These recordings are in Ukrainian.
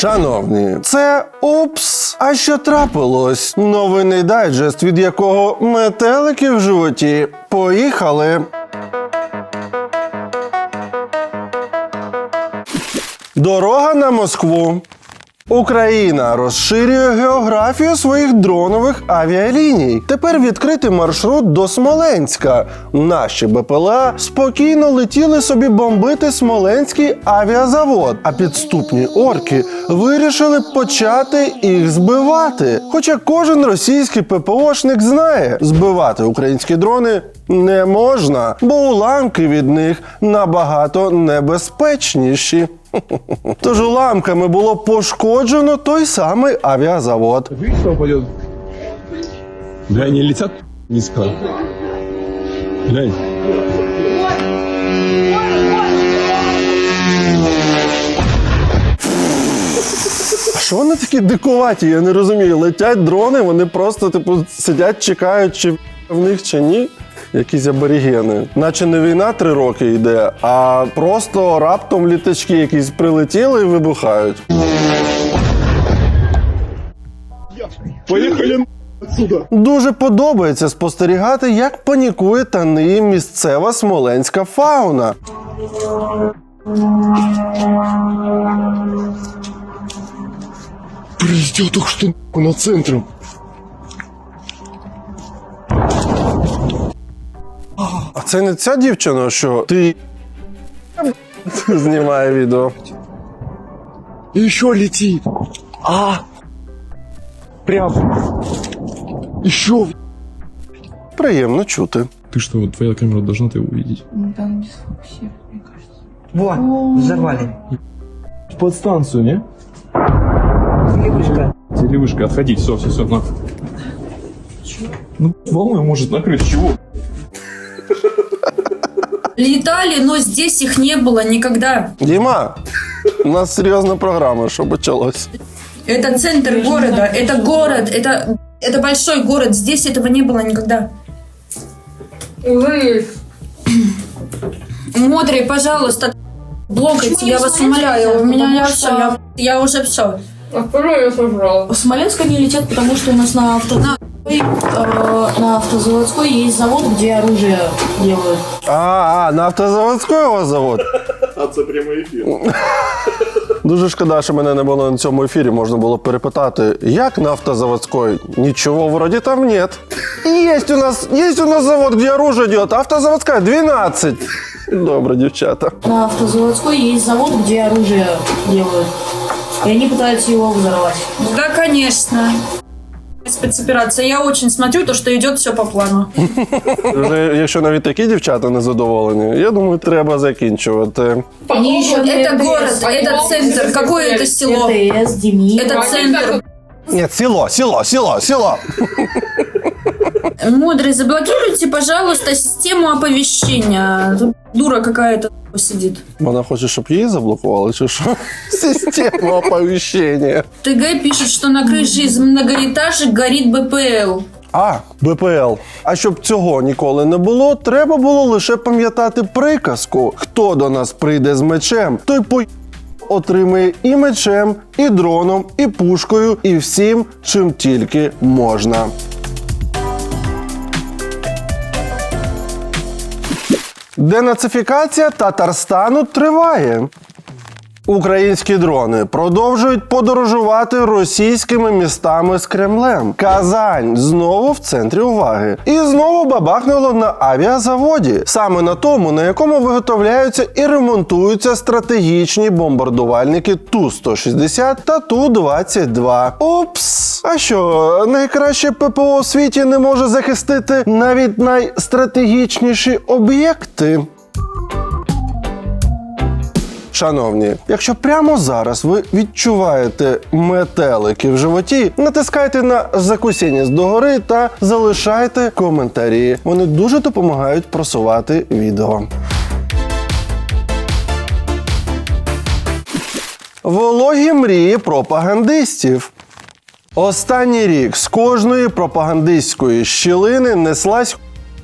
Шановні, це упс. А що трапилось? Новинний дайджест, від якого метелики в животі. Поїхали. Дорога на Москву. Україна розширює географію своїх дронових авіаліній. Тепер відкритий маршрут до Смоленська. Наші БПЛА спокійно летіли собі бомбити Смоленський авіазавод, а підступні орки вирішили почати їх збивати. Хоча кожен російський ППОшник знає, збивати українські дрони не можна, бо уламки від них набагато небезпечніші. Тож уламками було пошкоджено той самий авіазавод. Бля, они летят низко. Глянь. Що вони такі дикуваті? Я не розумію. Летять дрони, вони просто типу сидять, чекають, чи в них чи ні. Якісь аборігени. Наче не війна три роки йде, а просто раптом літачки якісь прилетіли і вибухають. Поехали отсюда. Дуже подобається спостерігати, як панікує та ниє місцева смоленська фауна. Прилетел только что нахуй над центром. А це не ця дівчина, що ти знімає відео. И еще летит. А! Прям. Еще. Приємно чути. Ты что, вот твоя камера должна ты увидеть. Ну, Там дисфоксия, мне кажется. Во, взорвали. Под станцию, не? Девушка. Телевышка, отходить, все, все, все, на. Ну, волной может накрыть, чего? Летали, но здесь их не было никогда. Діма, у нас серйозна програма, що почалось. Это центр города, это город, это, это большой город. Здесь этого не было никогда. Модрый, пожалуйста, блокайте, я вас умоляю. У меня я все, я, я уже все. А второй я сожрал. В Смоленск они летят, потому что у нас на, авто... э, на автозаводской есть завод, где оружие делают. А, а на автозаводський у вас завод? А це прямий ефір. Дуже шкода, що мене не було на цьому ефірі. Можна було перепитати, як на автозаводській? Нічого вроді там нет. Есть у нас, есть у нас завод, где оружие идет. Автозаводская 12. Добре, дівчата. На автозаводской есть завод, где оружие делают И они пытаются его взорвать. Да, конечно. Спецоперация. Я очень смотрю то, что идет все по плану. Вже, якщо навіть такі дівчата не задоволені, я думаю, треба закінчувати. Они еще Это город, это центр. Какое это село? ТТС, Демид. Это центр. Ні, село, село, село, село. Мудрый, заблокируйте, пожалуйста, систему оповещения. Тут дура какая-то сидит. Вона хоче, щоб її заблокували, чи що? Система оповіщення. ТГ пишет, что на крыше из многоэтажек горит БПЛ. А, БПЛ. А щоб цього ніколи не було, треба було лише пам'ятати приказку: хто до нас прийде з мечем, той по отримає і мечем, і дроном, і пушкою, і всім, чим тільки можна. Денацифікація Татарстану триває. Українські дрони продовжують подорожувати російськими містами з Кремлем. Казань знову в центрі уваги. І знову бабахнуло на авіазаводі, саме на тому, на якому виготовляються і ремонтуються стратегічні бомбардувальники Ту-160 та Ту-22. Упс! А що, найкраще ППО в світі не може захистити навіть найстратегічніші об'єкти? Шановні, якщо прямо зараз ви відчуваєте метелики в животі, натискайте на закусіння догори та залишайте коментарі. Вони дуже допомагають просувати відео. Вологі мрії пропагандистів. Останній рік з кожної пропагандистської щілини неслась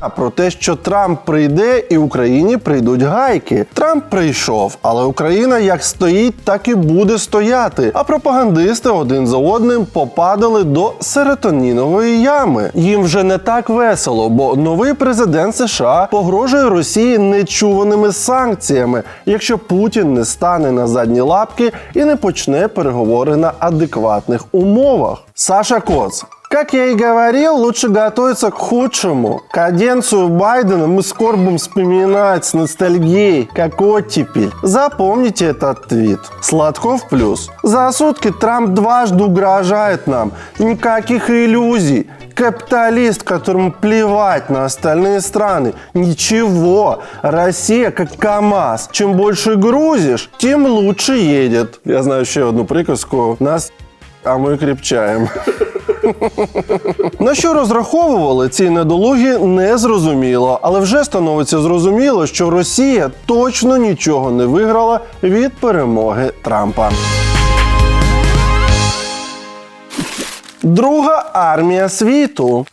про те, що Трамп прийде і Україні прийдуть гайки. Трамп прийшов, але Україна як стоїть, так і буде стояти. А пропагандисти один за одним попадали до серотонінової ями. Їм вже не так весело, бо новий президент США погрожує Росії нечуваними санкціями, якщо Путін не стане на задні лапки і не почне переговори на адекватних умовах. Саша Коц. Как я и говорил, лучше готовиться к худшему. Каденцию Байдена мы скорбом вспоминать с ностальгией, как оттепель. Запомните этот твит. Сладков плюс. За сутки Трамп дважды угрожает нам. Никаких иллюзий. Капиталист, которому плевать на остальные страны. Ничего. Россия как КАМАЗ. Чем больше грузишь, тем лучше едет. Я знаю еще одну приказку. Нас а ми кріпчаємо. На що розраховували ці недолугі, не зрозуміло, але вже становиться зрозуміло, що Росія точно нічого не виграла від перемоги Трампа. Друга армія світу.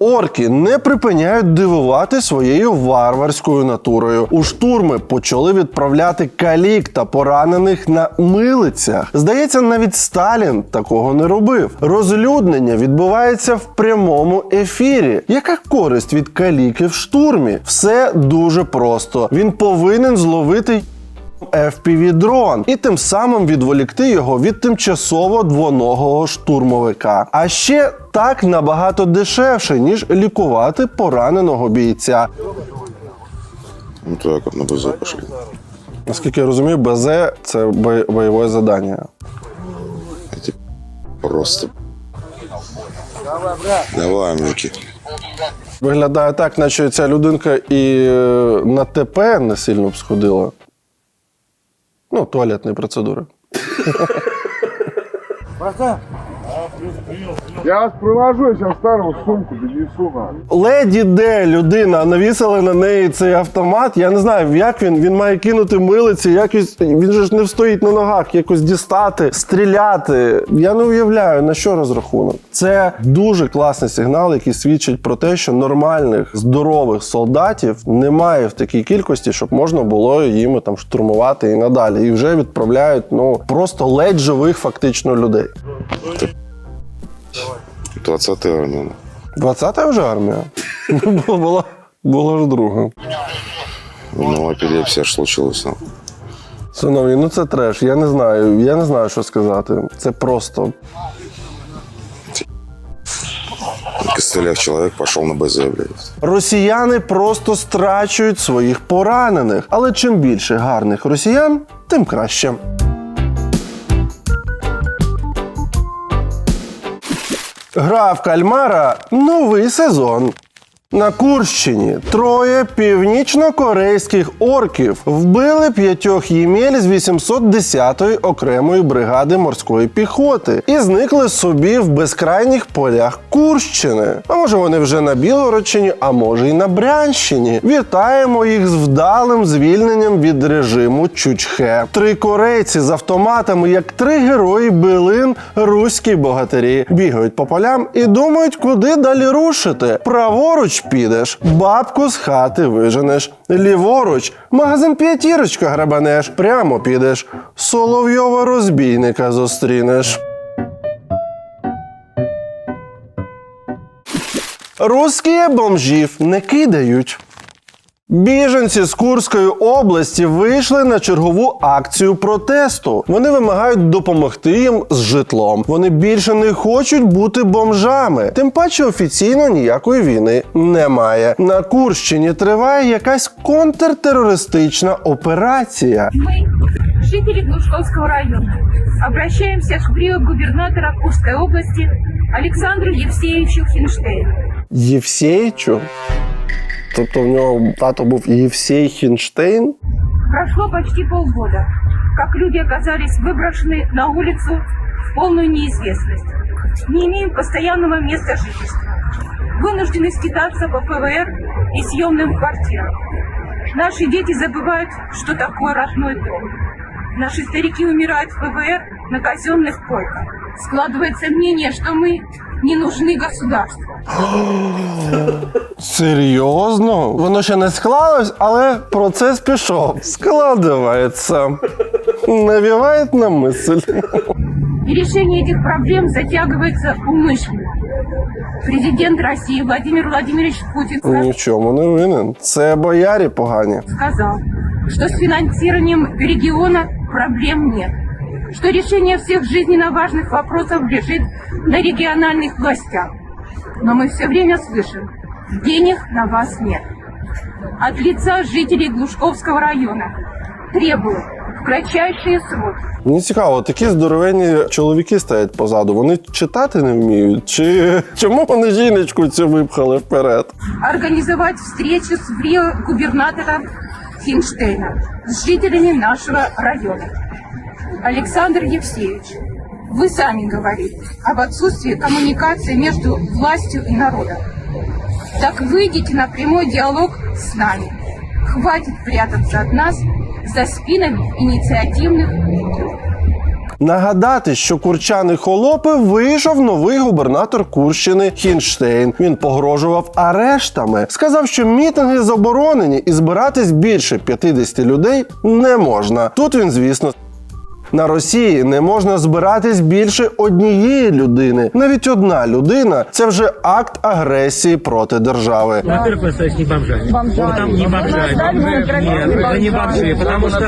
Орки не припиняють дивувати своєю варварською натурою. У штурми почали відправляти калік та поранених на милицях. Здається, навіть Сталін такого не робив. Розлюднення відбувається в прямому ефірі. Яка користь від каліки в штурмі? Все дуже просто. Він повинен зловити FPV-дрон і тим самим відволікти його від тимчасово двоногого штурмовика. А ще так набагато дешевше, ніж лікувати пораненого бійця. Ну так, на БЗ пошли. Наскільки я розумію, БЗ це бойове завдання. Просто. Давай, Микки. Виглядає так, наче ця людинка і е, на ТП не сильно б сходила. Ну, туалетні процедури. Я вас провожу, я старую сумку донесу вам. Леді де людина навісила на неї цей автомат. Я не знаю, як він. Він має кинути милиці, якось він же ж не встоїть на ногах, якось дістати, стріляти. Я не уявляю на що розрахунок. Це дуже класний сигнал, який свідчить про те, що нормальних здорових солдатів немає в такій кількості, щоб можна було їм там штурмувати і надалі. І вже відправляють ну просто ледь живих фактично людей. 20 армия. 20-та вже армія. Була, була ж друга. Ну, эпилепсия ж случилась. Ну. Синові, ну це треш. Я не знаю. Я не знаю, що сказати. Це просто. Костыляв человек пошел на БЗ, блядь. Росіяни просто страчують своїх поранених. Але чим більше гарних росіян, тим краще. Гра в кальмара новий сезон. На Курщині троє північно-корейських орків вбили п'ятьох ємель з 810-ї окремої бригади морської піхоти і зникли собі в безкрайніх полях Курщини. А може вони вже на Білгородщині, а може й на Брянщині. Вітаємо їх з вдалим звільненням від режиму Чучхе. Три корейці з автоматами, як три герої билин, руські богатирі, бігають по полям і думають, куди далі рушити. Праворуч підеш, бабку з хати виженеш. Ліворуч, магазин п'ятірочка грабанеш. Прямо підеш, соловйова розбійника зустрінеш. Русські бомжів не кидають. Біженці з Курської області вийшли на чергову акцію протесту. Вони вимагають допомогти їм з житлом. Вони більше не хочуть бути бомжами. Тим паче офіційно ніякої війни немає. На Курщині триває якась контртерористична операція. Мы, жители Глушковского района, обращаемся к губернатора Курской области Александру Евсеевичу Хинштейну. Євсеїчу. Тобто в нього тато був Євсей Хінштейн. Прошло почти полгода, как люди оказались выброшены на улицу в полную неизвестность. Не имеем постоянного места жительства. Вынуждены скитаться по ПВР и съемным квартирам. Наши дети забывают, что такое родной дом. Наши старики умирают в ПВР на казенных койках. Складывается мнение, что мы не нужны государству. Серйозно? Воно ще не склалось, але процес пішов. Складывается. Навіває на мисль. И решение этих проблем затягивается умышленно. Президент России Владимир Владимирович Путин сказал, Ні в чому не винен. Це боярі погані. сказал, что с финансированием региона проблем нет, что решение всех жизненно важных вопросов лежит на региональных властях. Но мы все время слышим, денег на вас нет. От лица жителей Глушковского района требую в кратчайшие сроки Мені цікаво, такі здоровенні чоловіки стоять позаду. Вони читати не вміють? Чи чому вони жіночку цю випхали вперед? организовать встречу с ВРИО губернатора Хинштейна с жителями нашего района. Александр Евсеевич, вы сами говорите об отсутствии коммуникации между властью и народом. Так выйдите на прямой диалог с нами. Хватит прятаться от нас за спинами инициативных групп. Нагадати, що курчани холопи вийшов новий губернатор Курщини Хінштейн. Він погрожував арештами, сказав, що мітинги заборонені і збиратись більше 50 людей не можна. Тут він, звісно. На Росії не можна збиратись більше однієї людини. Навіть одна людина це вже акт агресії проти держави. Во-первых, вы остались не бомжами. Вот там не бомжи. Бомжи нет, это не бомжи, потому что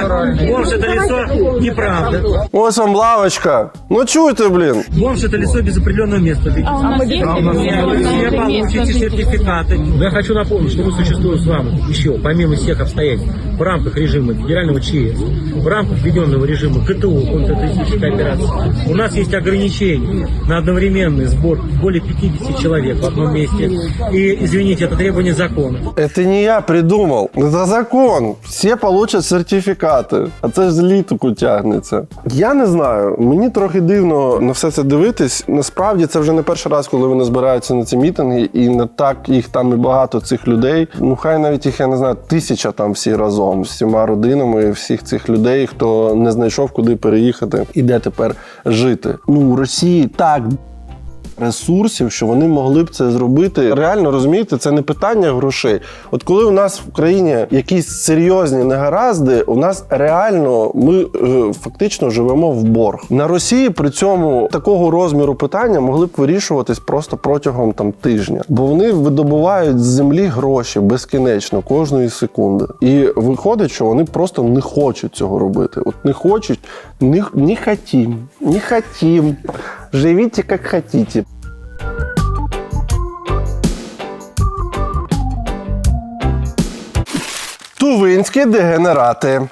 бомж это лицо неправда. Ось вам лавочка. Ну чуйте, блін. Бомж это лицо без определенного места. Все получите сертификаты. Но я хочу напомнить, что мы существуем с вами еще, помимо всех обстоятельств, в рамках режима федерального ЧС, в рамках введенного режима КТУ, контртеррористической операции. У нас есть ограничения на одновременный сбор более 50 человек в одном месте. И, извините, это требование закона. Это не я придумал. Это закон. Всі получать сертифікати. А це ж з літоку тягнеться. Я не знаю. Мені трохи дивно на все це дивитись. Насправді це вже не перший раз, коли вони збираються на ці мітинги, і не так їх там і багато цих людей. Ну хай навіть їх, я не знаю, тисяча там всі разом з всіма родинами, всіх цих людей, хто не знайшов куди переїхати і де тепер жити. Ну у Росії так ресурсів, що вони могли б це зробити. Реально розумієте, це не питання грошей. От коли у нас в країні якісь серйозні негаразди, у нас реально ми е, фактично живемо в борг. На Росії при цьому такого розміру питання могли б вирішуватись просто протягом там тижня, бо вони видобувають з землі гроші безкінечно кожної секунди. І виходить, що вони просто не хочуть цього робити. От не хочуть, не, не хотім, не хотім. Живіть як хотите. Тувинські дегенерати.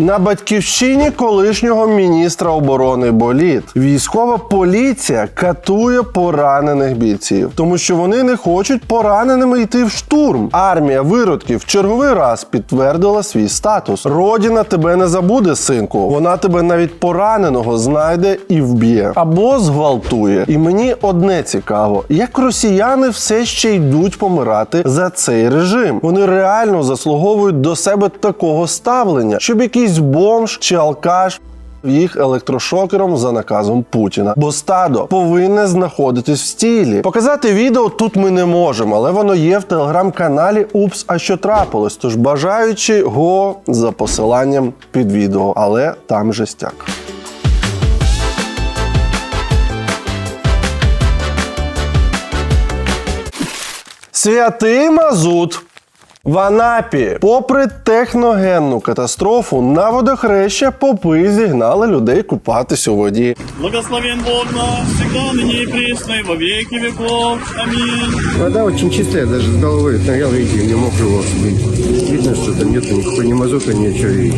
На батьківщині колишнього міністра оборони Боліт військова поліція катує поранених бійців, тому що вони не хочуть пораненими йти в штурм. Армія виродків в черговий раз підтвердила свій статус. Родіна тебе не забуде, синку. Вона тебе навіть пораненого знайде і вб'є або зґвалтує. І мені одне цікаво, як росіяни все ще йдуть помирати за цей режим. Вони реально заслуговують до себе такого ставлення, щоб якийсь бомж чи алкаш. Їх електрошокером за наказом Путіна, бо стадо повинне знаходитись в стілі. Показати відео тут ми не можемо, але воно є в телеграм-каналі Упс, а що трапилось. Тож бажаючи го за посиланням під відео, але там жестяк. Святий Мазут. В Анапі, попри техногенну катастрофу, на водохреща попи зігнали людей купатись у воді. Благословен Бог наш, всегда, ныне и присно, и во веки веков. Аминь. Вода очень чистая, даже с головы стоял, видите, не мог его сбить. Видно, что там нет никакой ни мазута, ничего. И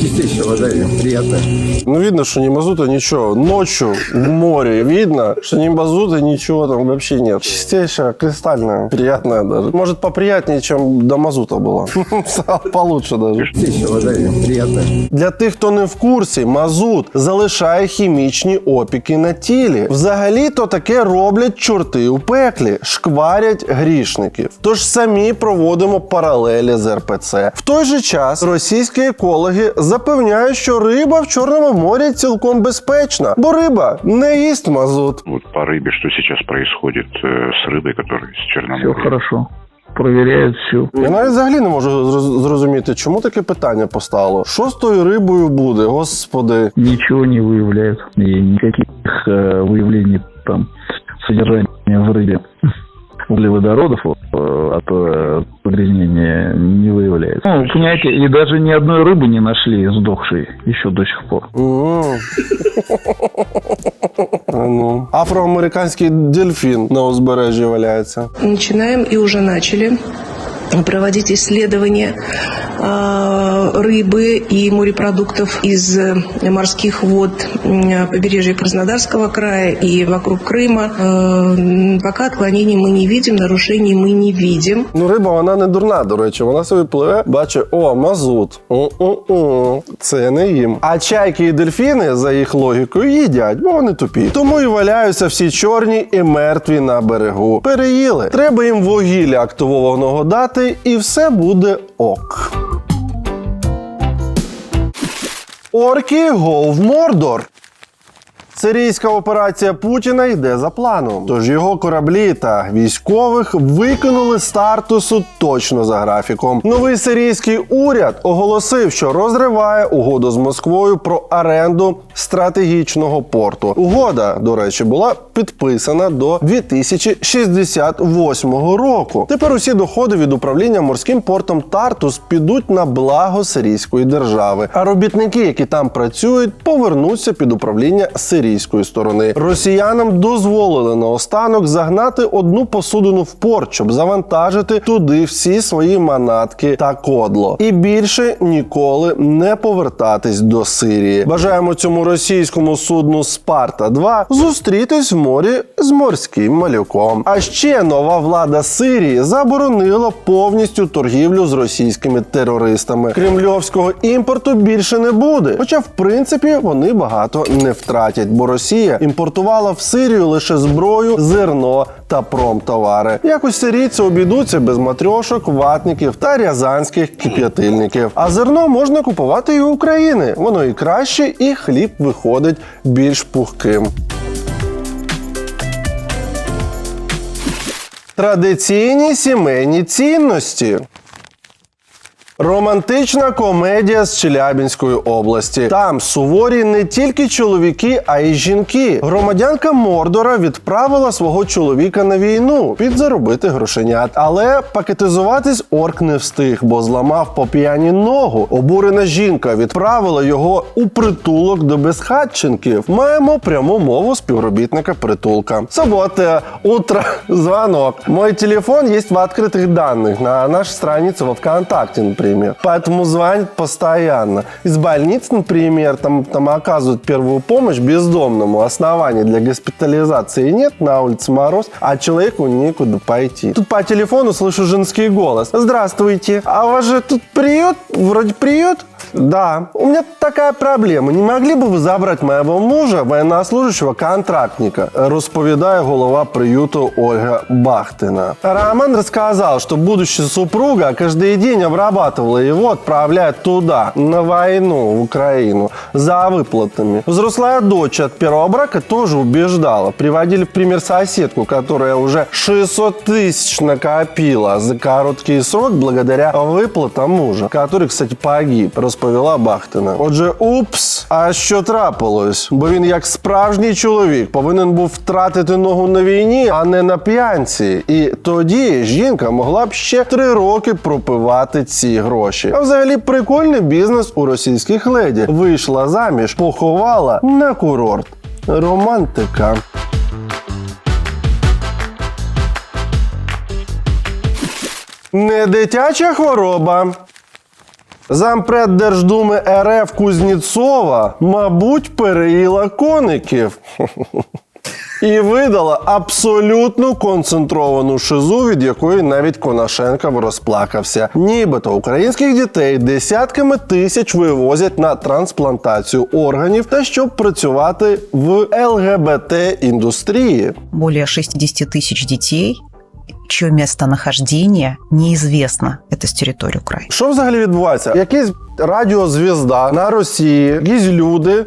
чистейшая вода, и приятная. Ну, видно, що ні мазута, нічого. Ночью в море видно, что ни мазута, ничего там вообще нет. Чистейшая, кристальная, приятная даже. Может, поприятнее, чем до мазута була. Стало получше даже. Чистейшая вода и приятная. Для тих, хто не в курсі, мазут залишає хімічні опіки на тілі. Взагалі-то таке роблять чорти у пеклі, шкварять грішників. Тож самі проводимо паралелі з РПЦ. В той же час російські екологи запевняють, що риба в Чорному морі цілком безпечна, бо риба не їсть мазут. Вот по рыбе, что сейчас происходит э, с рыбой, которая с Черноморья? хорошо. Проверяют все. Я навіть взагалі не можу зроз- зрозуміти, чому таке питання постало. Що з тою рибою буде, господи? Ничего не выявляют. И никаких э, выявлений там содержания в рыбе углеводородов э, от э, загрязнения не выявляется. Ну, понимаете, и даже ни одной рыбы не нашли сдохшей еще до сих пор. Ну. Афроамериканський дельфін на узбережжі валяється. Починаємо і уже начали проводить исследования э, рыбы и морепродуктов из э, морских вод м, побережья Краснодарского края и вокруг Крыма. Э, м, Пока отклонений мы не видим, нарушений мы не видим. Ну, риба, вона не дурна, до речі. Вона собі пливе, бачить, о, мазут. У-у-у. Це не їм. А чайки і дельфіни, за їх логікою, їдять, бо вони тупі. Тому і валяються всі чорні і мертві на берегу. Переїли. Треба їм вугілля активованого дати, і все буде ок. Орки в Мордор. Сирійська операція Путіна йде за планом. Тож його кораблі та військових викинули з стартусу точно за графіком. Новий сирійський уряд оголосив, що розриває угоду з Москвою про оренду стратегічного порту. Угода, до речі, була підписана до 2068 року. Тепер усі доходи від управління морським портом Тартус підуть на благо сирійської держави. А робітники, які там працюють, повернуться під управління сирійської сторони. Росіянам дозволили наостанок загнати одну посудину в порт, щоб завантажити туди всі свої манатки та кодло. І більше ніколи не повертатись до Сирії. Бажаємо цьому російському судну Спарта 2 зустрітись в морі з морським малюком. А ще нова влада Сирії заборонила повністю торгівлю з російськими терористами. Кремльовського імпорту більше не буде. Хоча, в принципі, вони багато не втратять, бо Росія імпортувала в Сирію лише зброю, зерно та промтовари. Якось сирійці обійдуться без матрьошок, ватників та рязанських кип'ятильників. А зерно можна купувати і України. Воно і краще, і хліб виходить більш пухким. Традиційні сімейні цінності. Романтична комедія з Челябінської області. Там суворі не тільки чоловіки, а й жінки. Громадянка Мордора відправила свого чоловіка на війну підзаробити грошенят. Але пакетизуватись орк не встиг, бо зламав по п'яні ногу. Обурена жінка відправила його у притулок до безхатченків. Маємо пряму мову співробітника притулка. Субота, утро, звонок. Мой телефон есть в открытых данных на нашей странице во ВКонтакте, Например. Поэтому звонит постоянно. Из больниц, например, там, там оказывают первую помощь бездомному. Оснований для госпитализации нет, на улице мороз, а человеку некуда пойти. Тут по телефону слышу женский голос. Здравствуйте, а у вас же тут приют? Вроде приют? Да, у меня такая проблема. Не могли бы вы забрать моего мужа, военнослужащего контрактника? Розповідає голова приюту Ольга Бахтина. Роман рассказал, что будущая супруга каждый день обрабатывала его, отправляя туда, на войну, в Украину, за выплатами. Взрослая дочь от первого брака тоже убеждала. Приводили в пример соседку, которая уже 600 тысяч накопила за короткий срок благодаря выплатам мужа, который, кстати, погиб, розповіла Бахтина. Отже, упс, а що трапилось? Бо він, як справжній чоловік, повинен був втратити ногу на війні, а не на п'янці. І тоді жінка могла б ще три роки пропивати ці гроші. А взагалі прикольний бізнес у російських леді. Вийшла заміж, поховала на курорт. Романтика. Не дитяча хвороба. Зампред Держдуми РФ Кузнєцова, мабуть, переїла коників. і видала абсолютно концентровану шизу, від якої навіть Конашенко розплакався. Нібито українських дітей десятками тисяч вивозять на трансплантацію органів та щоб працювати в ЛГБТ індустрії. более 60 тысяч детей, чье местонахождение неизвестно. Это с территории Украины. Що взагалі відбувається? Якийсь радіозвізда на Росії, якісь люди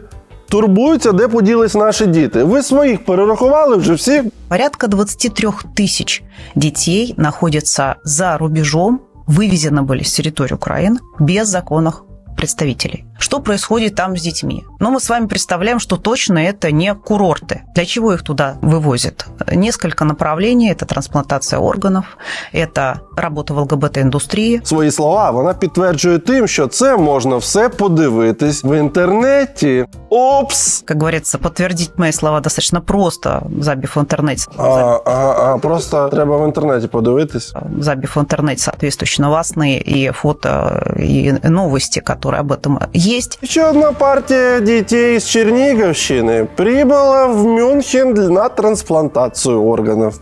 турбуються, де поділись наші діти. Ви своїх перерахували вже всіх. Порядка 23 тысяч детей находятся за рубежом, вывезены были с территории Украины без законных представителей. Что происходит там с детьми? Ну, мы с вами представляем, что точно это не курорты. Для чего их туда вывозят? Несколько направлений. Это трансплантация органов, это работа в ЛГБТ-индустрии, Свої слова вона підтверджує тим, що це можна все подивитись в інтернеті. Опс! Как говорится, подтвердить мои слова достаточно просто, забив в интернете. А, а, а просто треба в інтернеті подивитись. забив в интернете соответствующие новостные и фото, и новости, которые об этом Есть. Ще одна партія дітей з Чернігівщини прибула в Мюнхен на трансплантацію органів.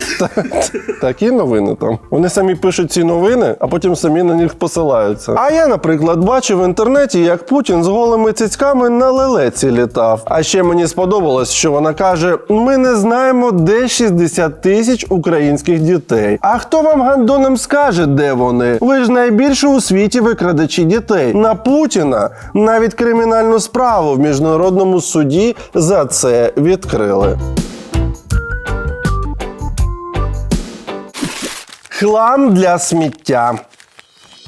Такі новини там. Вони самі пишуть ці новини, а потім самі на них посилаються. А я, наприклад, бачив в інтернеті, як Путін з голими цицьками на лелеці літав. А ще мені сподобалось, що вона каже: ми не знаємо, де 60 тисяч українських дітей. А хто вам гандонам скаже, де вони? Ви ж найбільше у світі викрадачі дітей. На Путіна навіть кримінальну справу в міжнародному суді за це відкрили. Хлам для сміття.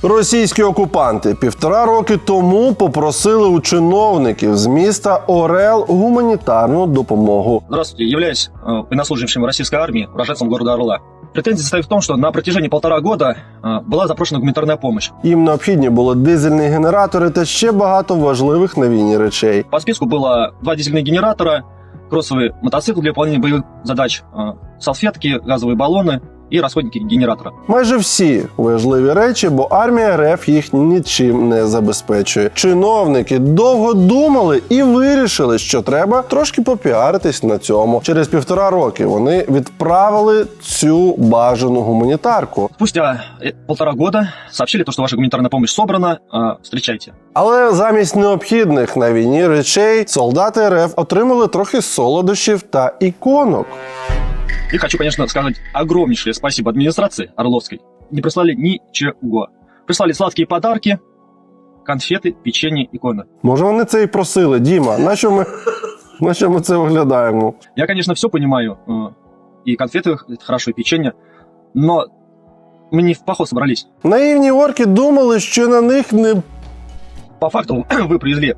Російські окупанти півтора роки тому попросили у чиновників з міста Орел гуманітарну допомогу. Здравствуйте, являюсь э, военнослужащим российской армии, уроженцем города Орла. Претензия состоит в том, что на протяжении полтора года э, была запрошена гуманитарная помощь. Їм необхідні були дизельні генератори та ще багато важливих на війні речей. По списку было два дизельных генератора, кроссовый мотоцикл для выполнения боевых задач, э, салфетки, газовые баллоны и расходники генератора. Майже всі важливі речі, бо армія РФ їх нічим не забезпечує. Чиновники довго думали і вирішили, що треба трошки попіаритись на цьому. Через півтора роки вони відправили цю бажану гуманітарку. Спустя э, полтора года сообщили, что ваша гуманитарная помощь собрана, встречайте. Але замість необхідних на війні речей солдати РФ отримали трохи солодощів та іконок. И хочу, конечно, сказать огромнейшее спасибо администрации Орловской. Не прислали ничего. Прислали сладкие подарки, конфеты, печенье, иконы. Може, вони це і просили. Діма, на що ми, на що ми це оглядаємо? Я, конечно, все понимаю. э, И конфеты это хорошо, и печенье. Но мы не в поход собрались. Наївні орки думали, що на них не По факту вы привезли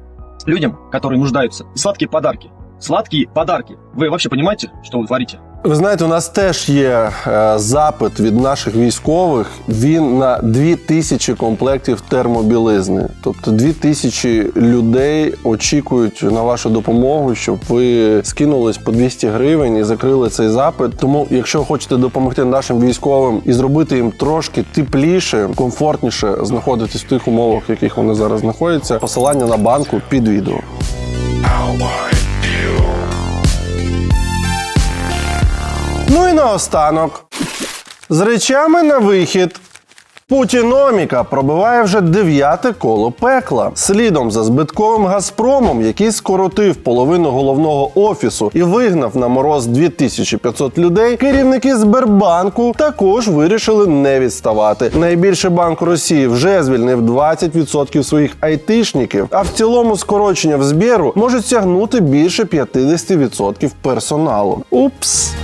людям, которые нуждаются, и сладкие подарки. Сладкие подарки. Вы вообще понимаете, что вы творите? Ви знаєте, у нас теж є е, запит від наших військових. Він на 2000 комплектів термобілизни. Тобто 2000 людей очікують на вашу допомогу, щоб ви скинулись по 200 гривень і закрили цей запит. Тому, якщо хочете допомогти нашим військовим і зробити їм трошки тепліше, комфортніше знаходитись в тих умовах, в яких вони зараз знаходяться, посилання на банку під відео. Ну і наостанок. З речами на вихід. Путіноміка пробиває вже дев'яте коло пекла. Слідом за збитковим Газпромом, який скоротив половину головного офісу і вигнав на мороз 2500 людей. Керівники Сбербанку також вирішили не відставати. Найбільший банк Росії вже звільнив 20% своїх айтишників, а в цілому скорочення в збіру можуть сягнути більше 50% персоналу. Упс.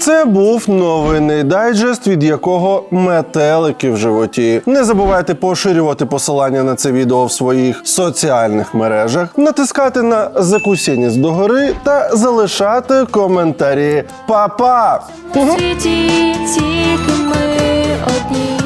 Це був новинний дайджест, від якого метелики в животі. Не забувайте поширювати посилання на це відео в своїх соціальних мережах, натискати на закусінець догори та залишати коментарі. Па-па! Світі тільки ми одні.